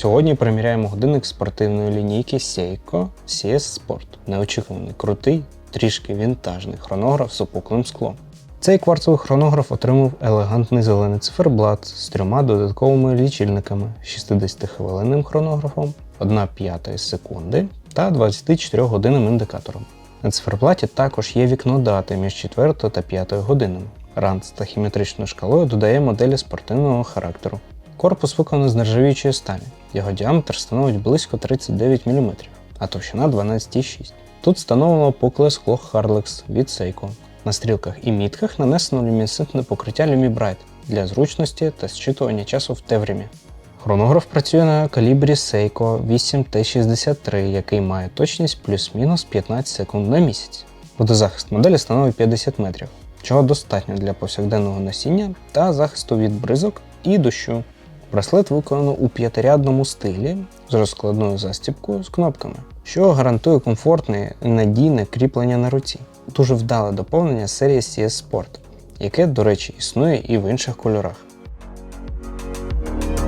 Сьогодні приміряємо годинник спортивної лінійки Seiko CS Sport. Неочікуваний крутий, трішки вінтажний хронограф з опуклим склом. Цей кварцевий хронограф отримав елегантний зелений циферблат з трьома додатковими лічильниками, 60-хвилинним хронографом, 1 п'ята секунди та 24 годинним індикатором. На циферблаті також є вікно дати між 4 та 5 годинами. Ранц з тахіметричною шкалою додає моделі спортивного характеру. Корпус виконаний з нержавіючої сталі. Його діаметр становить близько 39 мм, а товщина 12,6. Тут встановлено пукле скло Harlex від Seiko. На стрілках і мітках нанесено люмінесцентне покриття LumiBright для зручності та зчитування часу в теврімі. Хронограф працює на калібрі Seiko 8T63, який має точність плюс-мінус 15 секунд на місяць. Водозахист моделі становить 50 метрів, чого достатньо для повсякденного носіння та захисту від бризок і дощу. Браслет виконано у п'ятирядному стилі з розкладною застібкою з кнопками, що гарантує комфортне надійне кріплення на руці. Дуже вдале доповнення серії CS Sport, яке, до речі, існує і в інших кольорах.